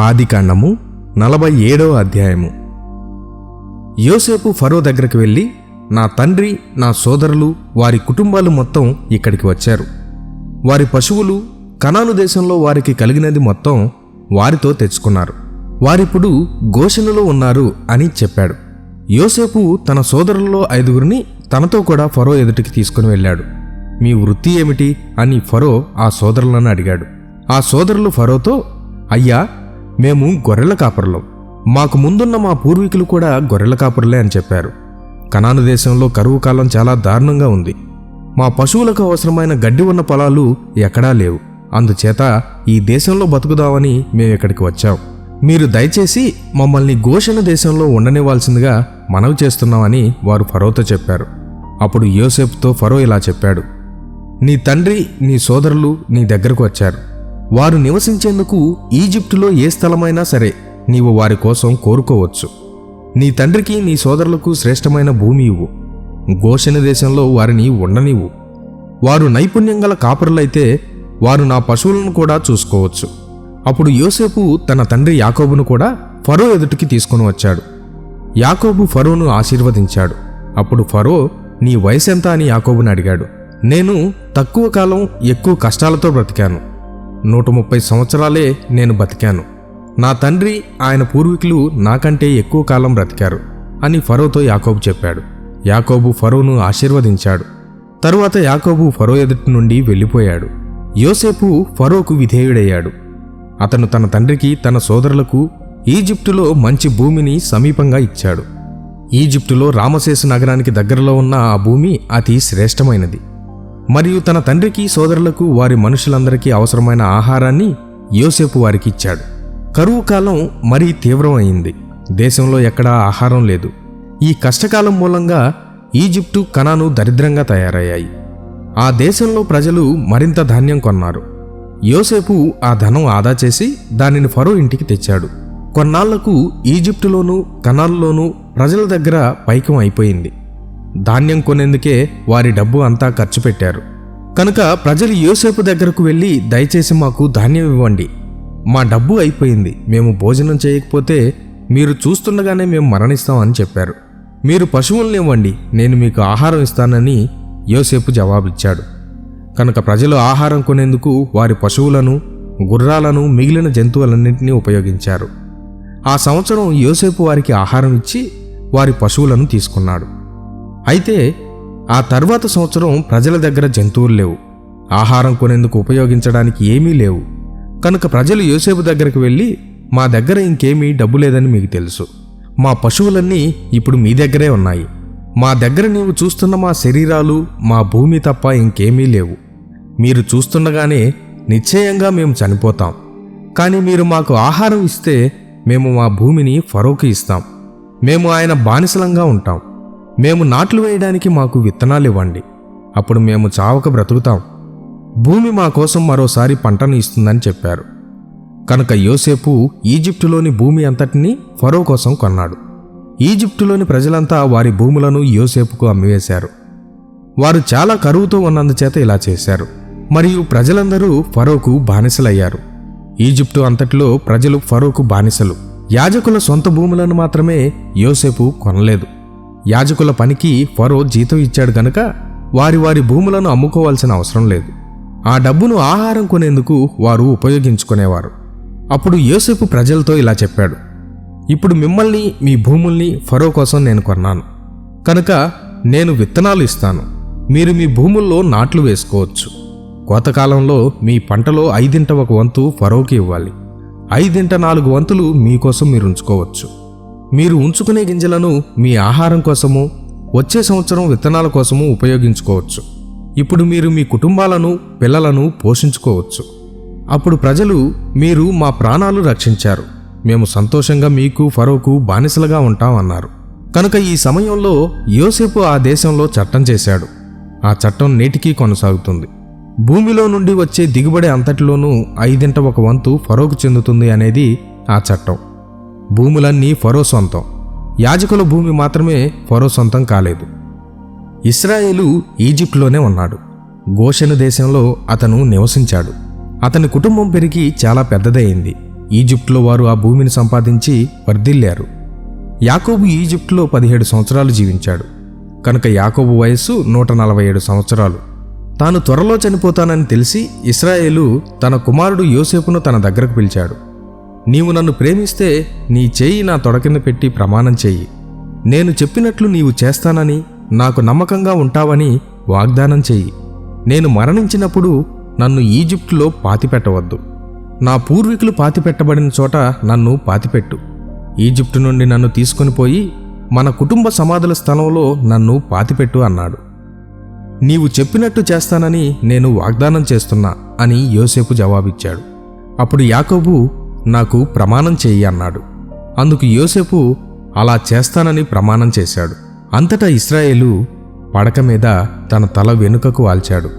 ఆదికాండము నలభై ఏడవ అధ్యాయము. యోసేపు ఫరో దగ్గరికి వెళ్ళి నా తండ్రి నా సోదరులు వారి కుటుంబాలు మొత్తం ఇక్కడికి వచ్చారు. వారి పశువులు కనాను దేశంలో వారికి కలిగినది మొత్తం వారితో తెచ్చుకున్నారు. వారిప్పుడు ఘోషణలో ఉన్నారు అని చెప్పాడు. యోసేపు తన సోదరులలో ఐదుగురిని తనతో కూడా ఫరో ఎదుటికి తీసుకుని వెళ్ళాడు. మీ వృత్తి ఏమిటి? అని ఫరో ఆ సోదరులను అడిగాడు. ఆ సోదరులు ఫరోతో అయ్యా మేము గొర్రెల కాపరులం. మాకు ముందున్న మా పూర్వీకులు కూడా గొర్రెల కాపరులే అని చెప్పారు. కనాను దేశంలో కరువు కాలం చాలా దారుణంగా ఉంది. మా పశువులకు అవసరమైన గడ్డి ఉన్న పొలాలు ఎక్కడా లేవు. అందుచేత ఈ దేశంలో బతుకుదామని మేము ఇక్కడికి వచ్చాం. మీరు దయచేసి మమ్మల్ని ఘోషణ దేశంలో ఉండనివ్వాల్సిందిగా మనవి చేస్తున్నామని వారు ఫరోతో చెప్పారు. అప్పుడు యోసేపుతో ఫరో ఇలా చెప్పాడు. నీ తండ్రి నీ సోదరులు నీ దగ్గరకు వచ్చారు. వారు నివసించేందుకు ఈజిప్టులో ఏ స్థలమైనా సరే నీవు వారి కోసం కోరుకోవచ్చు. నీ తండ్రికి నీ సోదరులకు శ్రేష్టమైన భూమి ఇవ్వు. ఘోషణ దేశంలో వారిని ఉండనివ్వు. వారు నైపుణ్యం గల కాపరులైతే వారు నా పశువులను కూడా చూసుకోవచ్చు. అప్పుడు యోసేపు తన తండ్రి యాకోబును కూడా ఫరో ఎదుటికి తీసుకుని వచ్చాడు. యాకోబు ఫరోను ఆశీర్వదించాడు. అప్పుడు ఫరో నీ వయసెంత? అని యాకోబుని అడిగాడు. నేను తక్కువ కాలం ఎక్కువ కష్టాలతో బ్రతికాను. నూట ముప్పై సంవత్సరాలే నేను బతికాను. నా తండ్రి ఆయన పూర్వీకులు నాకంటే ఎక్కువ కాలం బ్రతికారు అని ఫరోతో యాకోబు చెప్పాడు. యాకోబు ఫరోను ఆశీర్వదించాడు. తరువాత యాకోబు ఫరో ఎదుటి నుండి వెళ్ళిపోయాడు. యోసేపు ఫరోకు విధేయుడయ్యాడు. అతను తన తండ్రికి తన సోదరులకు ఈజిప్టులో మంచి భూమిని సమీపంగా ఇచ్చాడు. ఈజిప్టులో రామశేషు నగరానికి దగ్గరలో ఉన్న ఆ భూమి అతి శ్రేష్టమైనది. మరియు తన తండ్రికి సోదరులకు వారి మనుషులందరికీ అవసరమైన ఆహారాన్ని యోసేపు వారికి ఇచ్చాడు కరువు కాలం మరీ తీవ్రమైంది. దేశంలో ఎక్కడా ఆహారం లేదు. ఈ కష్టకాలం మూలంగా ఈజిప్టు కణాను దరిద్రంగా తయారయ్యాయి. ఆ దేశంలో ప్రజలు మరింత ధాన్యం కొన్నారు. యోసేపు ఆ ధనం ఆదా చేసి దానిని ఫరో ఇంటికి తెచ్చాడు. కొన్నాళ్ళకు ఈజిప్టులోనూ కణాల్లోనూ ప్రజల దగ్గర పైకం అయిపోయింది. ధాన్యం కొనేందుకే వారి డబ్బు అంతా ఖర్చు పెట్టారు. కనుక ప్రజలు యోసేపు దగ్గరకు వెళ్ళి దయచేసి మాకు ధాన్యం ఇవ్వండి. మా డబ్బు అయిపోయింది. మేము భోజనం చేయకపోతే మీరు చూస్తుండగానే మేము మరణిస్తామని చెప్పారు. మీరు పశువుల్ని ఇవ్వండి. నేను మీకు ఆహారం ఇస్తానని యోసేపు జవాబిచ్చాడు. కనుక ప్రజలు ఆహారం కొనేందుకు వారి పశువులను గుర్రాలను మిగిలిన జంతువులన్నింటినీ ఉపయోగించారు. ఆ సంవత్సరం యోసేపు వారికి ఆహారం ఇచ్చి వారి పశువులను తీసుకున్నాడు. అయితే ఆ తర్వాత సంవత్సరం ప్రజల దగ్గర జంతువులు లేవు. ఆహారం కొనేందుకు ఉపయోగించడానికి ఏమీ లేవు. కనుక ప్రజలు యోసేపు దగ్గరికి వెళ్ళి మా దగ్గర ఇంకేమీ డబ్బు లేదని మీకు తెలుసు. మా పశువులన్నీ ఇప్పుడు మీ దగ్గరే ఉన్నాయి. మా దగ్గర నీవు చూస్తున్న మా శరీరాలు మా భూమి తప్ప ఇంకేమీ లేవు. మీరు చూస్తుండగానే నిశ్చయంగా మేము చనిపోతాం. కానీ మీరు మాకు ఆహారం ఇస్తే మేము మా భూమిని ఫరోకి ఇస్తాం. మేము ఆయన బానిసలంగా ఉంటాం. మేము నాట్లు వేయడానికి మాకు విత్తనాలు ఇవ్వండి. అప్పుడు మేము చావక బ్రతుకుతాం. భూమి మా కోసం మరోసారి పంటను ఇస్తుందని చెప్పారు. కనుక యోసేపు ఈజిప్టులోని భూమి అంతటినీ ఫరో కోసం కొన్నాడు. ఈజిప్టులోని ప్రజలంతా వారి భూములను యోసేపుకు అమ్మివేశారు. వారు చాలా కరువుతో ఉన్నందుచేత ఇలా చేశారు. మరియు ప్రజలందరూ ఫరోకు బానిసలయ్యారు. ఈజిప్టు అంతటిలో ప్రజలు ఫరోకు బానిసలు. యాజకుల సొంత భూములను మాత్రమే యోసేపు కొనలేదు. యాజకుల పనికి ఫరో జీతం ఇచ్చాడు కనుక వారి వారి భూములను అమ్ముకోవాల్సిన అవసరం లేదు. ఆ డబ్బును ఆహారం కొనేందుకు వారు ఉపయోగించుకునేవారు. అప్పుడు యోసేపు ప్రజలతో ఇలా చెప్పాడు. ఇప్పుడు మిమ్మల్ని మీ భూముల్ని ఫరో కోసం నేను కొన్నాను. కనుక నేను విత్తనాలు ఇస్తాను. మీరు మీ భూముల్లో నాట్లు వేసుకోవచ్చు. కోతకాలంలో మీ పంటలో ఐదింట ఒక వంతు ఫరోకి ఇవ్వాలి. ఐదింట నాలుగు వంతులు మీకోసం మీరు ఉంచుకోవచ్చు. మీరు ఉంచుకునే గింజలను మీ ఆహారం కోసము వచ్చే సంవత్సరం విత్తనాల కోసము ఉపయోగించుకోవచ్చు. ఇప్పుడు మీరు మీ కుటుంబాలను పిల్లలను పోషించుకోవచ్చు. అప్పుడు ప్రజలు మీరు మా ప్రాణాలు రక్షించారు. మేము సంతోషంగా మీకు ఫరోకు బానిసలుగా ఉంటాం అన్నారు. కనుక ఈ సమయంలో యోసేపు ఆ దేశంలో చట్టం చేశాడు. ఆ చట్టం నేటికీ కొనసాగుతుంది. భూమిలో నుండి వచ్చే దిగుబడి అంతటిలోనూ ఐదింట ఒక వంతు ఫరోకు చెందుతుంది అనేది ఆ చట్టం. భూములన్నీ ఫరో సొంతం. యాజకుల భూమి మాత్రమే ఫరో సొంతం కాలేదు. ఇస్రాయేలు ఈజిప్టులోనే ఉన్నాడు. గోషెను దేశంలో అతను నివసించాడు. అతని కుటుంబం పెరిగి చాలా పెద్దదయింది ఈజిప్టులో వారు ఆ భూమిని సంపాదించి వర్ధిల్లారు. యాకోబు ఈజిప్టులో పదిహేడు సంవత్సరాలు జీవించాడు. కనుక యాకోబు వయస్సు నూట నలభై ఏడు సంవత్సరాలు. తాను త్వరలో చనిపోతానని తెలిసి ఇస్రాయేలు తన కుమారుడు యోసేపును తన దగ్గరకు పిలిచాడు. నీవు నన్ను ప్రేమిస్తే నీ చేయి నా తొడ కింద పెట్టి ప్రమాణం చెయ్యి నేను చెప్పినట్లు నీవు చేస్తానని నాకు నమ్మకంగా ఉంటావని వాగ్దానం చెయ్యి నేను మరణించినప్పుడు నన్ను ఈజిప్టులో పాతిపెట్టవద్దు. నా పూర్వీకులు పాతిపెట్టబడిన చోట నన్ను పాతిపెట్టు. ఈజిప్టు నుండి నన్ను తీసుకొని పోయి మన కుటుంబ సమాధుల స్థలంలో నన్ను పాతిపెట్టు అన్నాడు. నీవు చెప్పినట్టు చేస్తానని నేను వాగ్దానం చేస్తున్నా అని యోసేపు జవాబిచ్చాడు. అప్పుడు యాకోబు నాకు ప్రమాణం చెయ్యి అన్నాడు. అందుకు యోసేపు అలా చేస్తానని ప్రమాణం చేశాడు. అంతటా ఇస్రాయేలు పడక మీద తన తల వెనుకకు వాల్చాడు.